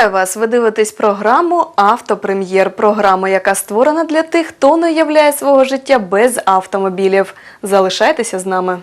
Вітаю вас! Ви дивитесь програму Автопрем'єр. Програма, яка створена для тих, хто не уявляє свого життя без автомобілів. Залишайтеся з нами.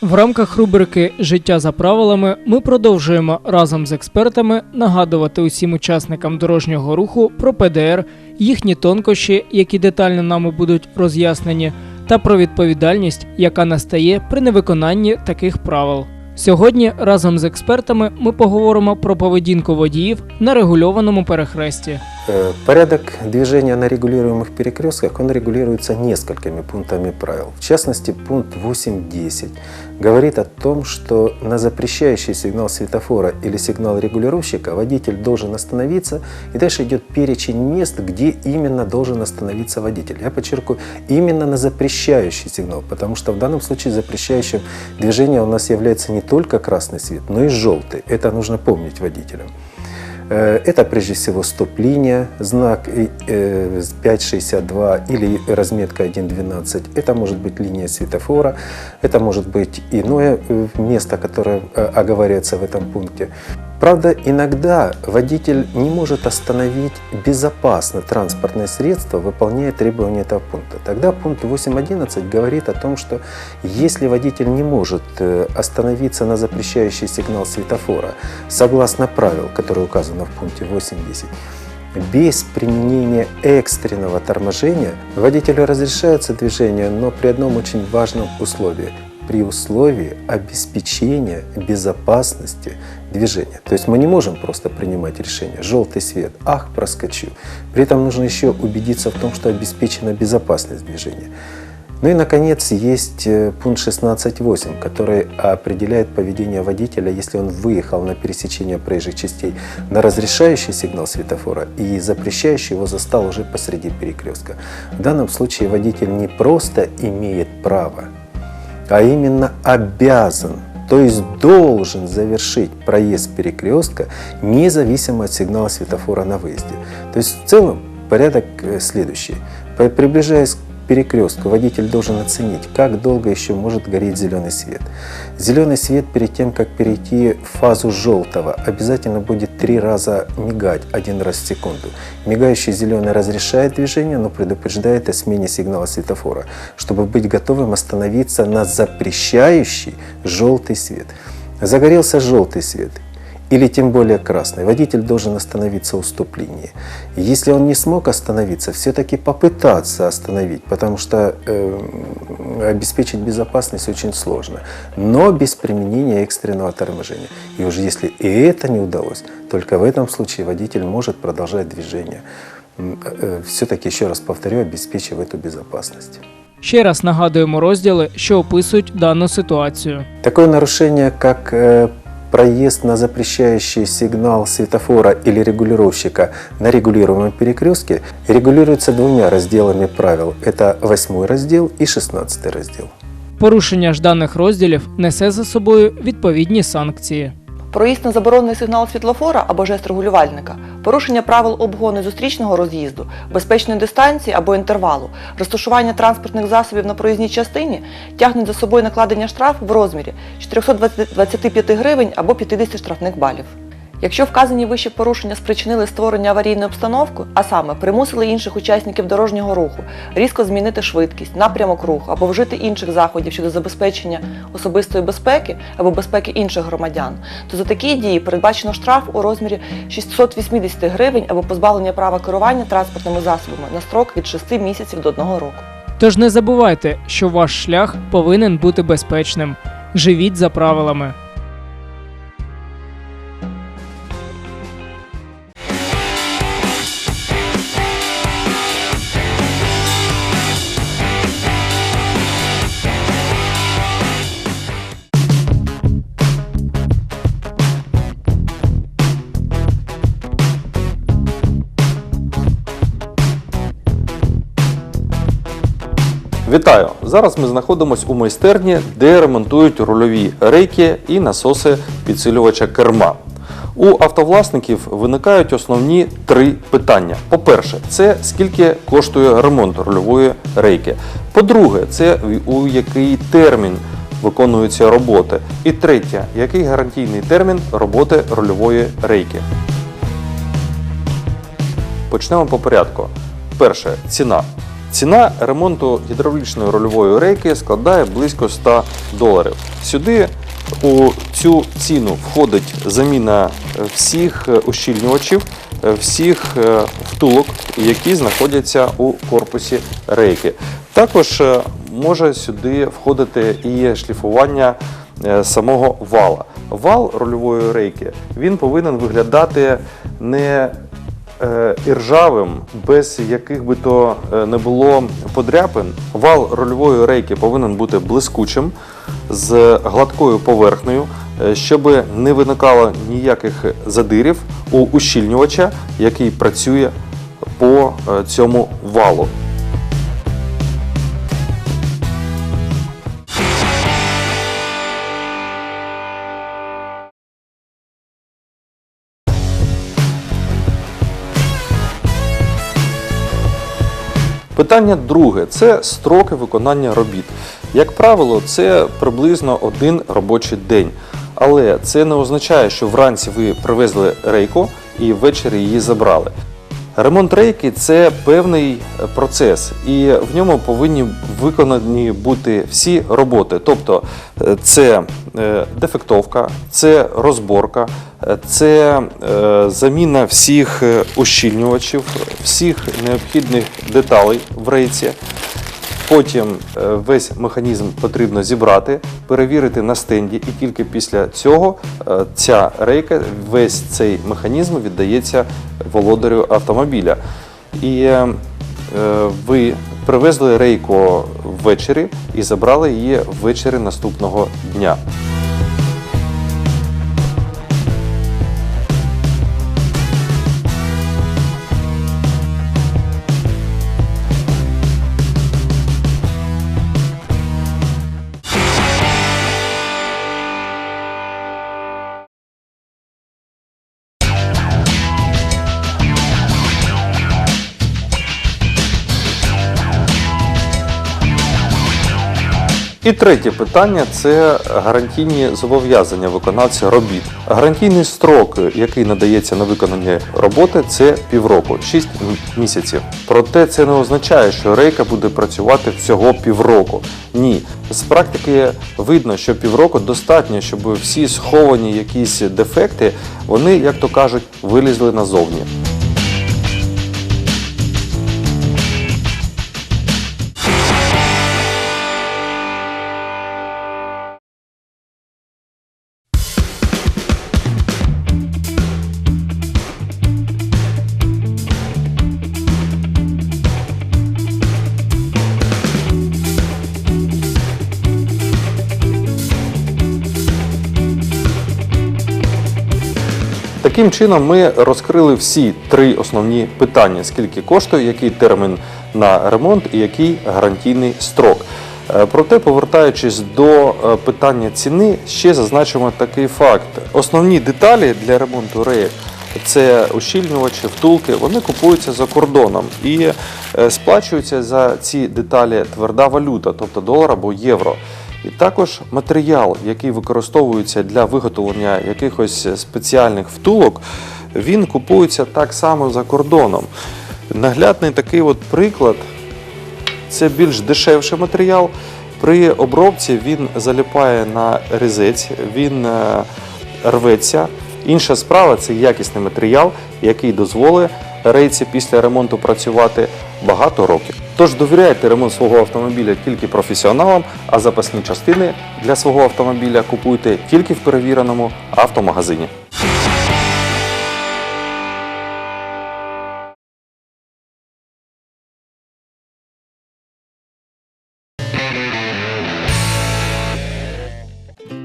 В рамках рубрики Життя за правилами ми продовжуємо разом з експертами нагадувати усім учасникам дорожнього руху про ПДР, їхні тонкощі, які детально нами будуть роз'яснені, та про відповідальність, яка настає при невиконанні таких правил. Сьогодні разом з експертами ми поговоримо про поведінку водіїв на регульованому перехресті. Э, Порядок движения на регулируемых перекрестках, он регулируется несколькими пунктами правил. В частности, пункт 8.10 говорит о том, что на запрещающий сигнал светофора или сигнал регулировщика водитель должен остановиться, и дальше идет перечень мест, где именно должен остановиться водитель. Я подчеркиваю, именно на запрещающий сигнал, потому что в данном случае запрещающим движение у нас является не только красный свет, но и желтый. Это нужно помнить водителям. Э, Это прежде всего стоп-линия, знак э, э, 5.62 или разметка 1.12. Это может быть линия светофора, это может быть иное э, место, которое оговаривается в этом пункте. Правда, иногда водитель не может остановить безопасно транспортное средство, выполняя требования этого пункта. Тогда пункт 8.11 говорит о том, что если водитель не может остановиться на запрещающий сигнал светофора, согласно правил, которые указаны в пункте 8.10, без применения экстренного торможения водителю разрешается движение, но при одном очень важном условии – при условии обеспечения безопасности движения. То есть мы не можем просто принимать решение. Желтый свет, ах, проскочил. При этом нужно еще убедиться в том, что обеспечена безопасность движения. Ну и, наконец, есть э, пункт 16.8, который определяет поведение водителя, если он выехал на пересечение проезжих частей на разрешающий сигнал светофора и запрещающий его застал уже посреди перекрестка. В данном случае водитель не просто имеет право, а именно обязан, то есть должен завершить проезд перекрестка независимо от сигнала светофора на выезде. То есть в целом порядок э, следующий. При- Приближаясь перекрестку, водитель должен оценить, как долго еще может гореть зеленый свет. Зеленый свет перед тем, как перейти в фазу желтого, обязательно будет три раза мигать, один раз в секунду. Мигающий зеленый разрешает движение, но предупреждает о смене сигнала светофора, чтобы быть готовым остановиться на запрещающий желтый свет. Загорелся желтый свет или тем более красный. Водитель должен остановиться у стоп-линии. Если он не смог остановиться, все-таки попытаться остановить, потому что э, обеспечить безопасность очень сложно, но без применения экстренного торможения. И уже если и это не удалось, только в этом случае водитель может продолжать движение. Все-таки, еще раз повторю, обеспечив эту безопасность. Ще раз нагадуємо розділи, що описують дану ситуацію. Такое нарушение, как э, проезд на запрещающий сигнал светофора или регулировщика на регулируемом перекрестке регулируется двумя разделами правил. Это восьмой раздел и шестнадцатый раздел. Порушення ж даних розділів несе за собою відповідні санкції. Проїзд на заборонений сигнал світлофора або жест регулювальника, порушення правил обгону зустрічного роз'їзду, безпечної дистанції або інтервалу, розташування транспортних засобів на проїзній частині тягнуть за собою накладення штрафу в розмірі 425 гривень або 50 штрафних балів. Якщо вказані вище порушення спричинили створення аварійної обстановки, а саме примусили інших учасників дорожнього руху різко змінити швидкість, напрямок руху або вжити інших заходів щодо забезпечення особистої безпеки або безпеки інших громадян, то за такі дії передбачено штраф у розмірі 680 гривень або позбавлення права керування транспортними засобами на строк від 6 місяців до 1 року. Тож не забувайте, що ваш шлях повинен бути безпечним. Живіть за правилами. Вітаю! Зараз ми знаходимося у майстерні, де ремонтують рульові рейки і насоси підсилювача керма. У автовласників виникають основні три питання. По-перше, це скільки коштує ремонт рульової рейки. По-друге, це у який термін виконуються роботи. І третє, який гарантійний термін роботи рульової рейки. Почнемо по порядку. Перше ціна. Ціна ремонту гідравлічної рульової рейки складає близько 100 доларів. Сюди у цю ціну входить заміна е, всіх е, ущільнювачів, е, всіх втулок, які знаходяться у корпусі рейки. Також може сюди входити і шліфування самого вала. Вал рульової рейки він повинен виглядати не е, іржавим, без яких би то е, не було подряпин. Вал рольової рейки повинен бути блискучим з гладкою поверхнею, е, щоб не виникало ніяких задирів у ущільнювача, який працює по цьому валу. Питання друге це строки виконання робіт. Як правило, це приблизно один робочий день. Але це не означає, що вранці ви привезли рейку і ввечері її забрали. Ремонт рейки це певний процес, і в ньому повинні виконані бути всі роботи. Тобто е, це е, дефектовка, це розборка, е, це е, заміна всіх е, ущільнювачів, всіх необхідних деталей в рейці. Потім е, весь механізм потрібно зібрати, перевірити на стенді, і тільки після цього е, ця рейка, весь цей механізм віддається володарю автомобіля. І е, е, ви привезли рейко ввечері і забрали її ввечері наступного дня. І третє питання це гарантійні зобов'язання виконавця робіт. Гарантійний строк, який надається на виконання роботи, це півроку, 6 місяців. Проте це не означає, що рейка буде працювати всього півроку. Ні, з практики видно, що півроку достатньо, щоб всі сховані якісь дефекти, вони, як то кажуть, вилізли назовні. Таким чином, ми розкрили всі три основні питання: скільки коштує, який термін на ремонт і який гарантійний строк. Е, Проте, повертаючись до е, питання ціни, ще зазначимо такий факт: основні деталі для ремонту рейок це ущільнювачі, втулки, вони купуються за кордоном і е, сплачується за ці деталі тверда валюта, тобто долар або євро. І також матеріал, який використовується для виготовлення якихось спеціальних втулок, він купується так само за кордоном. Наглядний такий от приклад це більш дешевший матеріал. При обробці він заліпає на різець, він е, рветься. Інша справа це якісний матеріал, який дозволить рейці після ремонту працювати багато років. Тож довіряйте ремонт свого автомобіля тільки професіоналам, а запасні частини для свого автомобіля купуйте тільки в перевіреному автомагазині.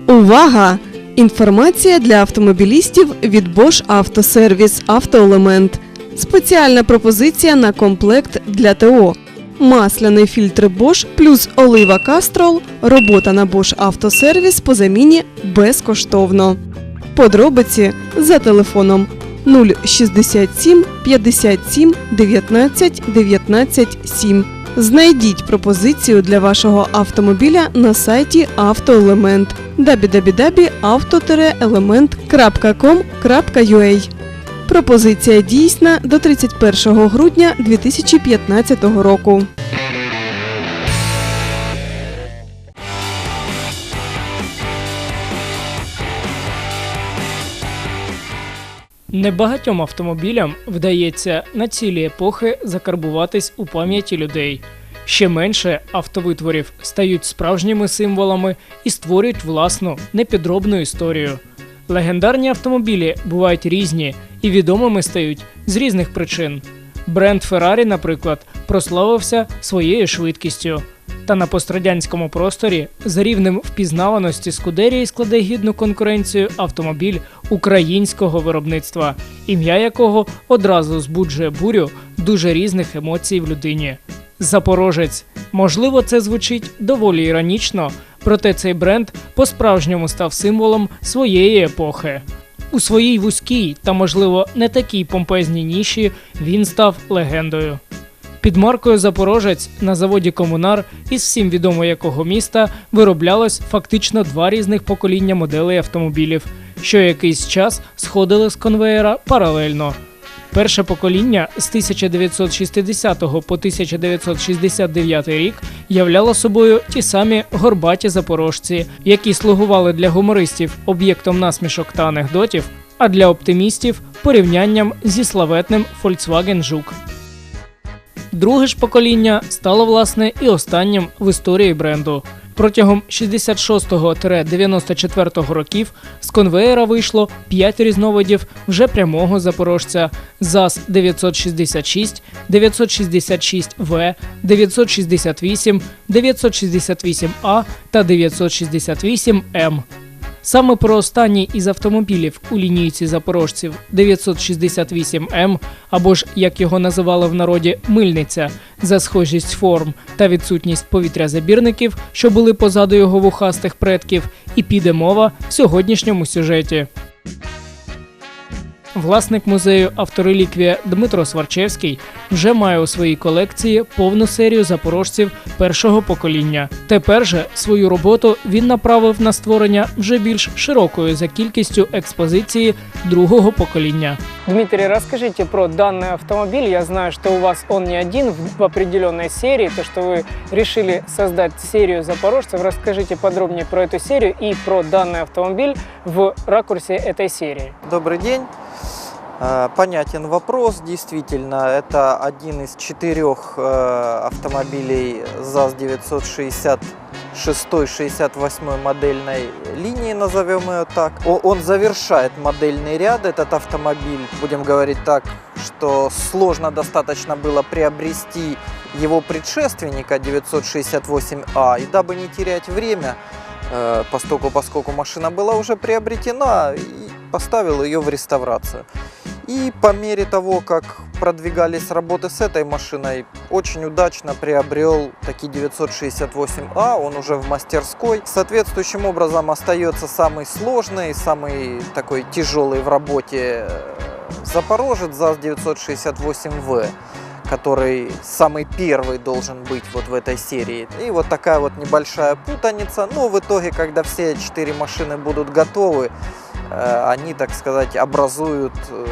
Увага! Інформація для автомобілістів від Bosch Автосервіс Автоелемент. Спеціальна пропозиція на комплект для ТО. Масляний фільтр Bosch плюс олива Castrol. Робота на Bosch Автосервіс по заміні безкоштовно. Подробиці за телефоном 067 57 19 19 7 Знайдіть пропозицію для вашого автомобіля на сайті «Автоелемент» www.auto-element.com.ua Пропозиція дійсна до 31 грудня 2015 року. Небагатьом автомобілям вдається на цілі епохи закарбуватись у пам'яті людей. Ще менше автовитворів стають справжніми символами і створюють власну непідробну історію. Легендарні автомобілі бувають різні і відомими стають з різних причин. Бренд Ferrari, наприклад, прославився своєю швидкістю. Та на пострадянському просторі за рівнем впізнаваності Скудерії складе гідну конкуренцію автомобіль українського виробництва, ім'я якого одразу збуджує бурю дуже різних емоцій в людині. Запорожець. Можливо, це звучить доволі іронічно, проте цей бренд по-справжньому став символом своєї епохи. У своїй вузькій та, можливо, не такій помпезній ніші він став легендою. Під маркою Запорожець на заводі Комунар із всім відомо якого міста вироблялось фактично два різних покоління моделей автомобілів, що якийсь час сходили з конвеєра паралельно. Перше покоління з 1960 по 1969 рік являло собою ті самі горбаті запорожці, які слугували для гумористів об'єктом насмішок та анекдотів, а для оптимістів порівнянням зі славетним Volkswagen Жук. Друге ж покоління стало власне і останнім в історії бренду. Протягом 66-94 років з конвеєра вийшло 5 різновидів вже прямого запорожця ЗАЗ 966, 966В, 968, 968А та 968М. Саме про останній із автомобілів у лінійці запорожців 968М, або ж як його називали в народі мильниця, за схожість форм та відсутність повітрязабірників, що були позаду його вухастих предків, і піде мова в сьогоднішньому сюжеті. Власник музею автореліквія Дмитро Сварчевський вже має у своїй колекції повну серію запорожців першого покоління. Тепер же свою роботу він направив на створення вже більш широкої за кількістю експозиції другого покоління. Дмитрий, расскажите про данный автомобиль. Я знаю, что у вас он не один в определенной серии, то, что вы решили создать серию запорожцев. Расскажите подробнее про эту серию и про данный автомобиль в ракурсе этой серии. Добрый день. Э, Понятен вопрос. Действительно, это один из четырех э, автомобилей ЗАЗ 966-68 модельной линии, назовем ее так. Он завершает модельный ряд, этот автомобиль, будем говорить так, что сложно достаточно было приобрести его предшественника 968А. И дабы не терять время, э, поскольку, поскольку машина была уже приобретена, поставил ее в реставрацию. И по мере того, как продвигались работы с этой машиной, очень удачно приобрел таки 968А, он уже в мастерской. Соответствующим образом остается самый сложный, самый такой тяжелый в работе э, Запорожец ЗАЗ 968В который самый первый должен быть вот в этой серии. И вот такая вот небольшая путаница. Но в итоге, когда все четыре машины будут готовы, они, так сказать, образуют э,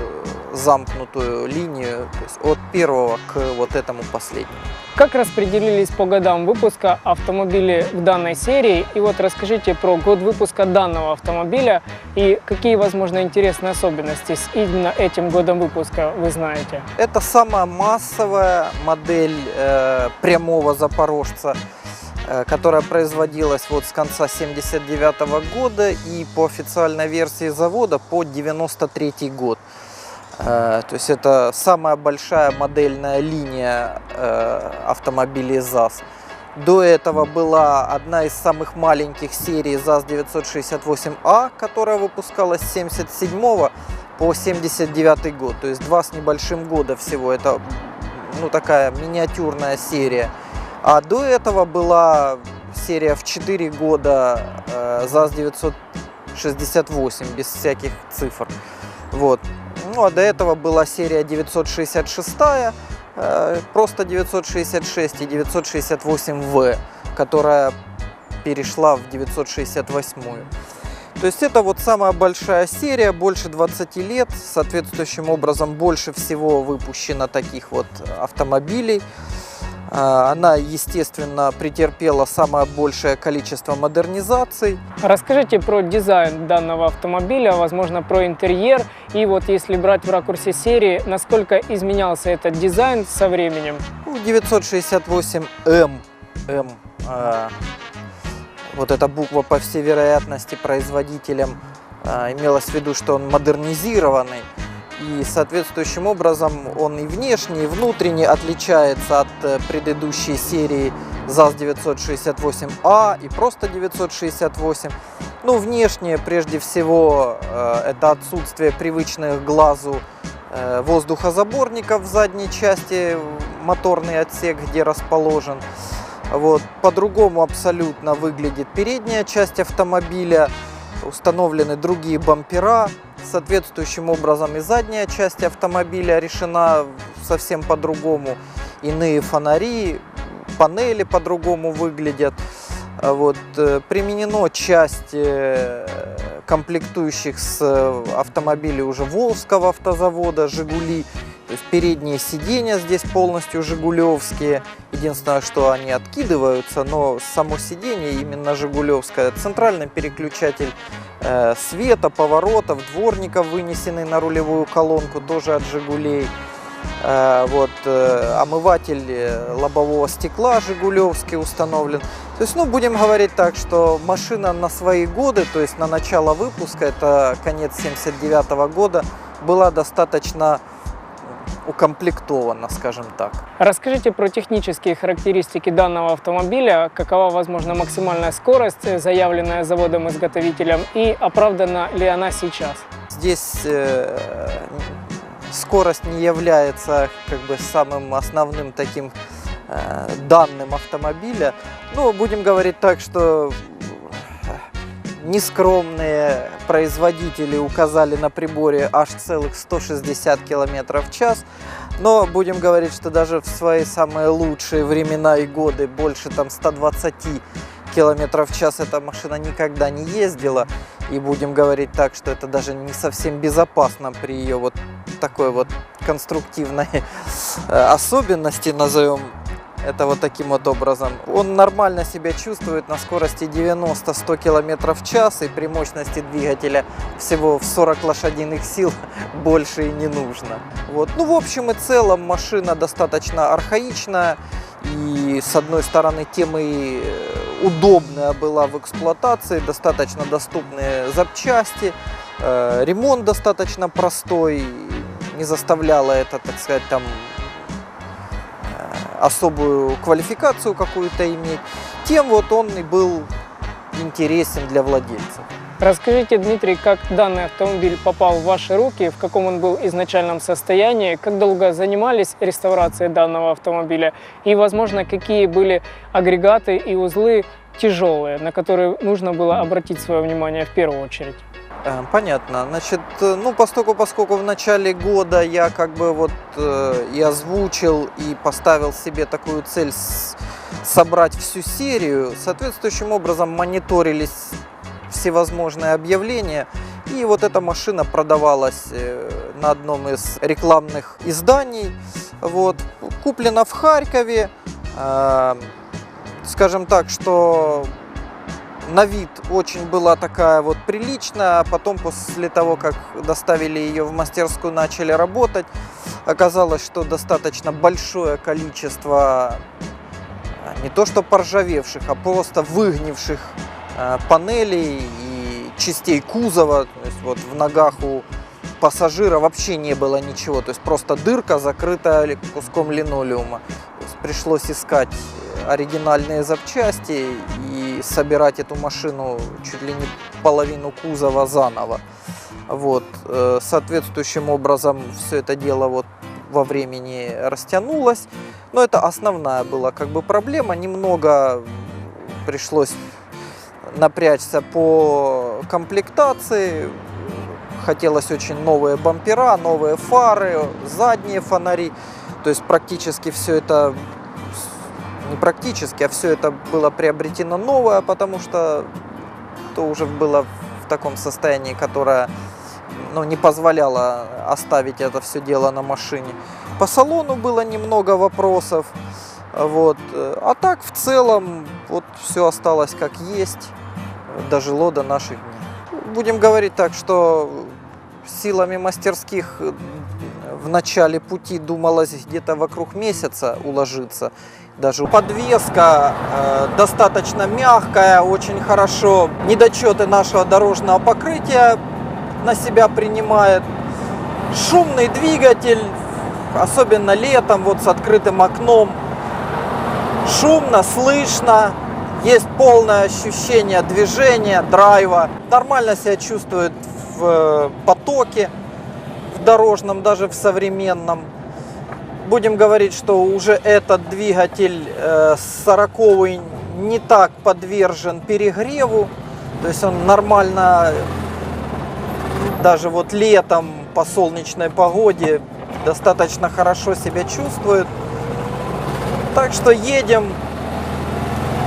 замкнутую линию то есть от первого к вот этому последнему. Как распределились по годам выпуска автомобили в данной серии? И вот расскажите про год выпуска данного автомобиля и какие, возможно, интересные особенности с именно этим годом выпуска вы знаете. Это самая массовая модель э, прямого запорожца, э, которая производилась вот с конца 79 года и по официальной версии завода по 93 год. Э, То есть это самая большая модельная линия э, автомобилей ЗАЗ. До этого была одна из самых маленьких серий ЗАЗ 968А, которая выпускалась с 77 по 79 год. То есть два с небольшим года всего. Это ну, такая миниатюрная серия. А до этого была серия в 4 года э, ЗАЗ 968 без всяких цифр. Вот. Ну а до этого была серия 966, э, просто 966 и 968В, которая перешла в 968. То есть это вот самая большая серия, больше 20 лет, соответствующим образом больше всего выпущено таких вот автомобилей. А, Она, естественно, претерпела самое большее количество модернизаций. Расскажите про дизайн данного автомобиля, возможно, про интерьер. И вот если брать в ракурсе серии, насколько изменялся этот дизайн со временем? Ну, 968М, М, а, вот эта буква, по всей вероятности, производителем а, имелось в виду, что он модернизированный. И соответствующим образом он и внешне, и внутренне отличается от э, предыдущей серии ЗАЗ 968А и просто 968. Ну, внешне, прежде всего, э, это отсутствие привычных глазу э, воздухозаборников в задней части, моторный отсек, где расположен. Вот. По-другому абсолютно выглядит передняя часть автомобиля, установлены другие бампера, соответствующим образом и задняя часть автомобиля решена совсем по-другому. Иные фонари, панели по-другому выглядят. Вот. э, Применено часть э, комплектующих с э, автомобилей уже Волжского автозавода «Жигули». То есть передние сиденья здесь полностью жигулевские. Единственное, что они откидываются, но само сиденье именно жигулевское. Центральный переключатель э, света, поворотов, дворников, вынесенный на рулевую колонку, тоже от «Жигулей». Э, вот, э, омыватель э, лобового стекла «Жигулевский» установлен. То есть, ну, будем говорить так, что машина на свои годы, то есть на начало выпуска, это конец 79 года, была достаточно укомплектована, скажем так. Расскажите про технические характеристики данного автомобиля, какова, возможно, максимальная скорость, заявленная заводом-изготовителем, и оправдана ли она сейчас? Здесь э, скорость не является как бы самым основным таким э, данным автомобиля. Ну, будем говорить так, что нескромные производители указали на приборе аж целых 160 км в час. Но будем говорить, что даже в свои самые лучшие времена и годы больше там 120 километров в час эта машина никогда не ездила. И будем говорить так, что это даже не совсем безопасно при ее вот такой вот конструктивной э, особенности, назовем это вот таким вот образом. Он нормально себя чувствует на скорости 90-100 км в час и при мощности двигателя всего в 40 лошадиных сил больше и не нужно. Вот. Ну, в общем и целом машина достаточно архаичная и с одной стороны тем и э, удобная была в эксплуатации, достаточно доступные запчасти, э, ремонт достаточно простой, не заставляло это, так сказать, там особую квалификацию какую-то иметь, тем вот он и был интересен для владельцев. Расскажите, Дмитрий, как данный автомобиль попал в ваши руки, в каком он был изначальном состоянии, как долго занимались реставрацией данного автомобиля и, возможно, какие были агрегаты и узлы тяжелые, на которые нужно было обратить свое внимание в первую очередь. Э, Понятно. Значит, э, ну, поскольку, поскольку в начале года я как бы вот э, и озвучил, и поставил себе такую цель с- собрать всю серию, соответствующим образом мониторились всевозможные объявления. И вот эта машина продавалась э, на одном из рекламных изданий. Вот. Куплена в Харькове. Э, Скажем так, что на вид очень была такая вот приличная, а потом после того, как доставили ее в мастерскую, начали работать, оказалось, что достаточно большое количество а, не то что поржавевших, а просто выгнивших э, панелей и частей кузова. То есть вот в ногах у пассажира вообще не было ничего, то есть просто дырка, закрытая куском линолеума. Пришлось искать э, оригинальные запчасти и собирать эту машину чуть ли не половину кузова заново. Вот. э, Соответствующим образом все это дело вот во времени растянулось. Но это основная была как бы проблема. Немного пришлось напрячься по комплектации. Хотелось очень новые бампера, новые фары, задние фонари. То есть практически все это, не практически, а все это было приобретено новое, потому что то уже было в таком состоянии, которое ну, не позволяло оставить это все дело на машине. По салону было немного вопросов. Вот. А так в целом вот все осталось как есть, дожило до наших дней. Будем говорить так, что силами мастерских в начале пути думалось где-то вокруг месяца уложиться. Даже подвеска э, достаточно мягкая, очень хорошо. Недочеты нашего дорожного покрытия на себя принимает. Шумный двигатель, особенно летом, вот с открытым окном. Шумно, слышно, есть полное ощущение движения, драйва. Нормально себя чувствует в э, потоке, в дорожном, даже в современном. Будем говорить, что уже этот двигатель э, 40 не так подвержен перегреву. То есть он нормально, даже вот летом по солнечной погоде, достаточно хорошо себя чувствует. Так что едем,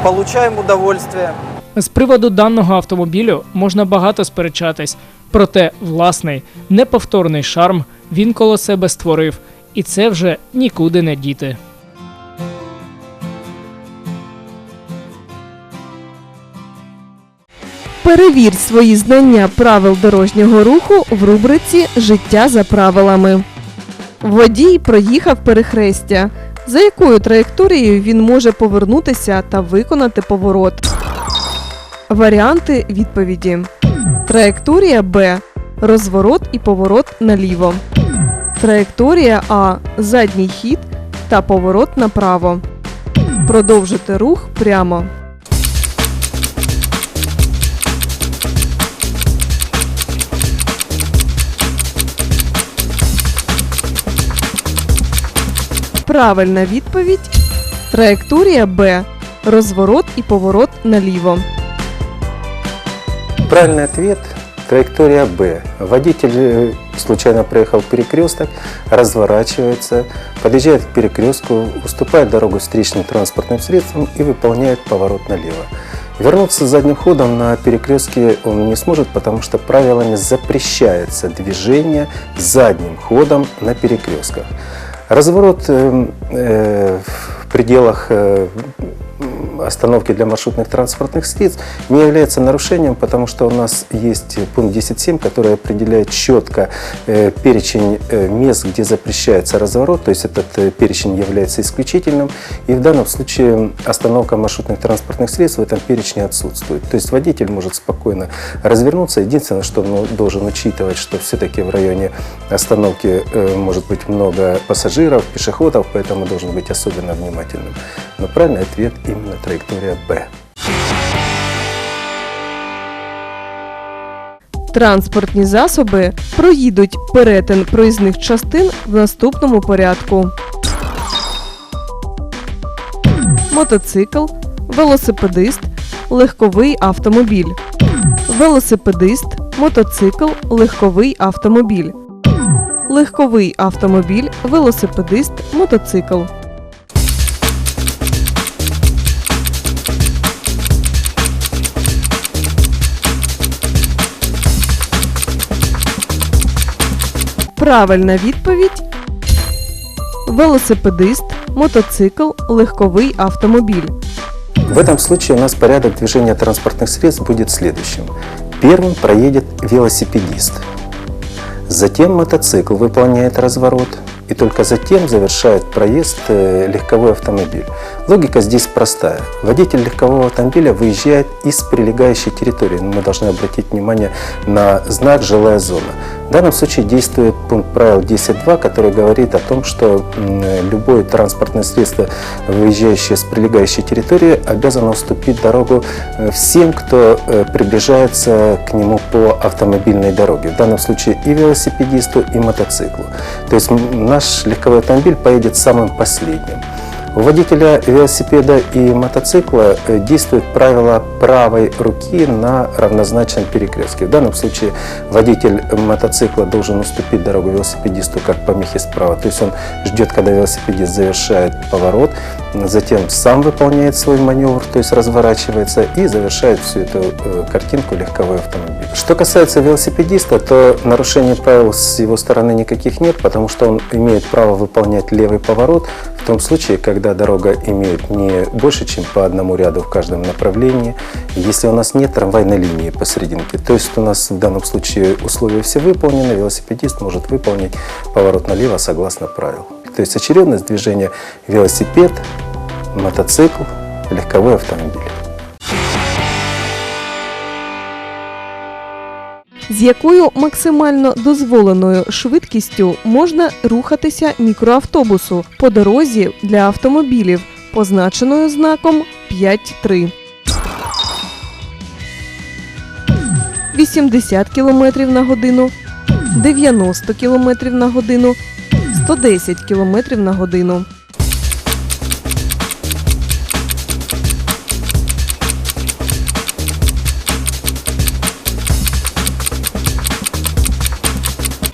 получаем удовольствие. З приводу даного автомобілю можна багато сперечатись, проте власний, неповторний шарм він коло себе створив, і це вже нікуди не діти. Перевір свої знання правил дорожнього руху в рубриці Життя за правилами. Водій проїхав перехрестя. За якою траєкторією він може повернутися та виконати поворот? Варіанти відповіді: Траєкторія Б. Розворот і поворот наліво. Траєкторія А. Задній хід та поворот направо. Продовжити рух прямо. Правильна відповідь. Траєкторія Б. Розворот і поворот наліво. Правильный ответ – траектория Б. Водитель случайно проехал перекресток, разворачивается, подъезжает к перекрестку, уступает дорогу встречным транспортным средствам и выполняет поворот налево. Вернуться задним ходом на перекрестке он не сможет, потому что правилами запрещается движение задним ходом на перекрестках. Разворот э, э, в пределах э, остановки для маршрутных транспортных средств не является нарушением, потому что у нас есть пункт 10.7, который определяет четко э, перечень э, мест, где запрещается разворот, то есть этот э, перечень является исключительным, и в данном случае остановка маршрутных транспортных средств в этом перечне отсутствует. То есть водитель может спокойно развернуться. Единственное, что он должен учитывать, что все-таки в районе остановки может быть много пассажиров, пешеходов, поэтому должен быть особенно внимательным. Но правильный ответ именно траектория Б. Транспортні засоби проїдуть перетин проїзних частин в наступному порядку: мотоцикл, велосипедист, легковий автомобіль. Велосипедист, мотоцикл, легковий автомобіль. Легковий автомобіль, велосипедист, мотоцикл. Правильна відповідь: велосипедист, мотоцикл, легковий автомобіль. В этом случае у нас порядок движения транспортных средств будет следующим. Первым проедет велосипедист. Затем мотоцикл выполняет разворот. И только затем завершает проезд э, легковой автомобиль. Логика здесь простая. Водитель легкового автомобиля выезжает из прилегающей территории. Но Мы должны обратить внимание на знак «Жилая зона». В данном случае действует пункт правил 10.2, который говорит о том, что любое транспортное средство, выезжающее с прилегающей территории, обязано уступить дорогу э, всем, кто э, приближается к нему по автомобильной дороге. В данном случае и велосипедисту, и мотоциклу. То есть наш легковой автомобиль поедет самым последним. У водителя велосипеда и мотоцикла э, действует правило правой руки на равнозначном перекрестке. В данном случае водитель мотоцикла должен уступить дорогу велосипедисту как помехи справа. То есть он ждет, когда велосипедист завершает поворот, затем сам выполняет свой маневр, то есть разворачивается и завершает всю эту э, картинку легковой автомобиль. Что касается велосипедиста, то нарушений правил с его стороны никаких нет, потому что он имеет право выполнять левый поворот в том случае, когда дорога имеет не больше, чем по одному ряду в каждом направлении, если у нас нет трамвайной линии посерединке. То есть у нас в данном случае условия все выполнены, велосипедист может выполнить поворот налево согласно правил. То есть очередность движения велосипед, мотоцикл, легковой автомобиль. З якою максимально дозволеною швидкістю можна рухатися мікроавтобусу по дорозі для автомобілів, позначеною знаком 5.3. 80 км на годину, 90 км на годину, 110 км на годину.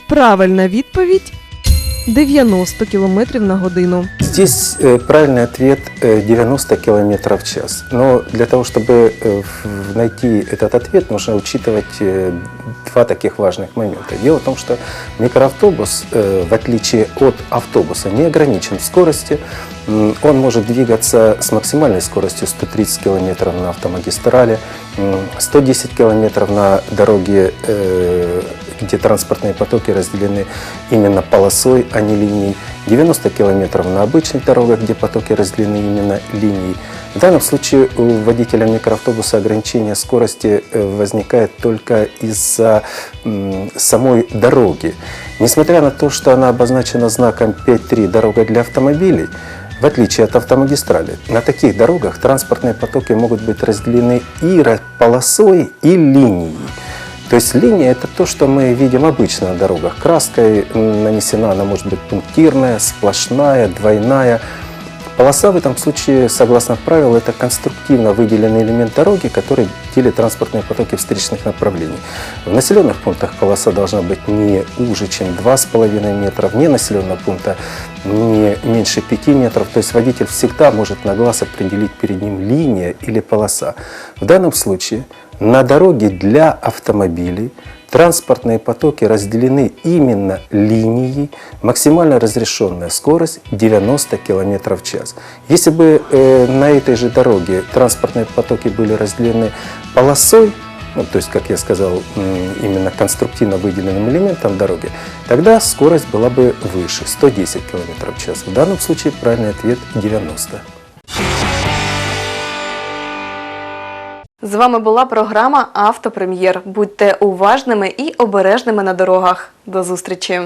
Правильна відповідь 90 км на годину. Здесь э, правильный ответ э, 90 км в час. Но для того, чтобы э, найти этот ответ, нужно учитывать э, два таких важных момента. Дело в том, что микроавтобус, э, в отличие от автобуса, не ограничен в скорости. Он может двигаться с максимальной скоростью 130 км на автомагистрали, м, 110 км на дороге, э, где транспортные потоки разделены именно полосой, а не линией, 90 км на обычных дорогах, где потоки разделены именно линией. В данном случае у водителя микроавтобуса ограничение скорости э, возникает только из-за самой дороги. Несмотря на то, что она обозначена знаком 5.3 «Дорога для автомобилей», в отличие от автомагистрали, на таких дорогах транспортные потоки могут быть разделены и полосой, и линией. То есть линия – это то, что мы видим обычно на дорогах. Краской м, нанесена, она может быть пунктирная, сплошная, двойная. Полоса в этом случае, согласно правилу, это конструктивно выделенный элемент дороги, который делит транспортные потоки встречных направлений. В населенных пунктах полоса должна быть не уже, чем 2,5 метра, вне населенного пункта не меньше 5 метров. То есть водитель всегда может на глаз определить перед ним линия или полоса. В данном случае на дороге для автомобилей транспортные потоки разделены именно линией, максимально разрешенная скорость 90 км в час. Если бы э, на этой же дороге транспортные потоки были разделены полосой, ну, то есть, как я сказал, именно конструктивно выделенным элементом дороги, тогда скорость была бы выше, 110 км в час. В данном случае правильный ответ 90. З вами була програма Автопрем'єр. Будьте уважними і обережними на дорогах. До зустрічі!